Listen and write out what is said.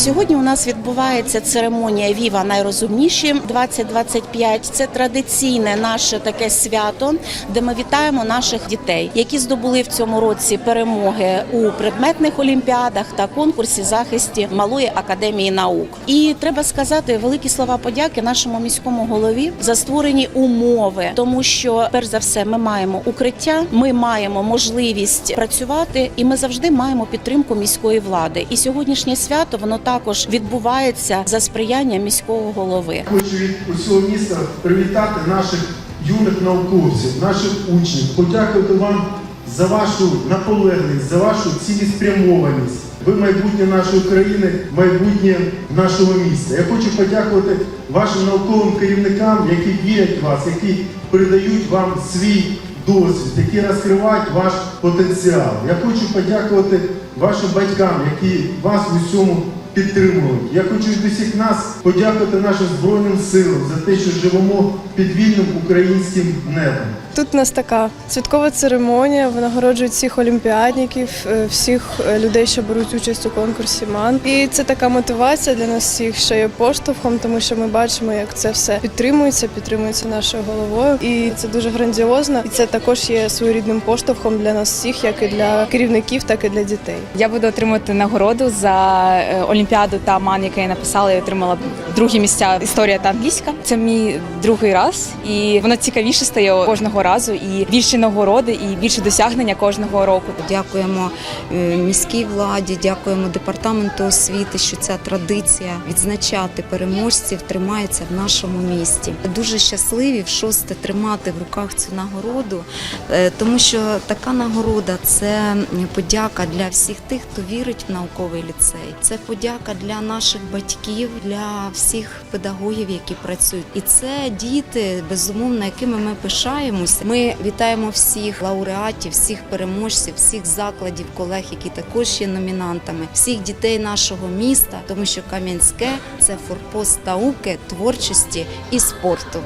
Сьогодні у нас відбувається церемонія Віва найрозумніші 2025. Це традиційне наше таке свято, де ми вітаємо наших дітей, які здобули в цьому році перемоги у предметних олімпіадах та конкурсі захисті малої академії наук. І треба сказати великі слова подяки нашому міському голові за створені умови, тому що перш за все ми маємо укриття, ми маємо можливість працювати, і ми завжди маємо підтримку міської влади. І сьогоднішнє свято воно також відбувається за сприяння міського голови. Хочу від усього міста привітати наших юних науковців, наших учнів, подякувати вам за вашу наполегливість, за вашу цілеспрямованість. Ви майбутнє нашої країни, майбутнє нашого міста. Я хочу подякувати вашим науковим керівникам, які вірять в вас, які передають вам свій досвід, які розкривають ваш потенціал. Я хочу подякувати вашим батькам, які вас в усьому підтримують. Я хочу від усіх нас подякувати нашим Збройним силам за те, що живемо під вільним українським небом. Тут у нас така святкова церемонія, винагороджують всіх олімпіадників, е, всіх е, людей, що беруть участь у конкурсі МАН. І це така мотивація для нас всіх, що є поштовхом, тому що ми бачимо, як це все підтримується, підтримується нашою головою. І це дуже грандіозно. І це також є своєрідним поштовхом для нас всіх, як і для керівників, так і для дітей. Я буду отримувати нагороду за е, олімпіаду та ман, яке я написала. Я отримала другі місця історія та англійська. Це мій другий раз, і воно цікавіше стає кожного разу. І більше нагороди, і більше досягнення кожного року. Дякуємо е, міській владі, дякуємо департаменту освіти, що ця традиція відзначати переможців тримається в нашому місті. Дуже щасливі в шосте тримати в руках цю нагороду, е, тому що така нагорода це подяка для всіх тих, хто вірить в науковий ліцей. Це подяка для наших батьків, для всіх педагогів, які працюють. І це діти, безумовно, якими ми пишаємося. Ми вітаємо всіх лауреатів, всіх переможців, всіх закладів, колег, які також є номінантами, всіх дітей нашого міста, тому що Кам'янське це форпост науки, творчості і спорту.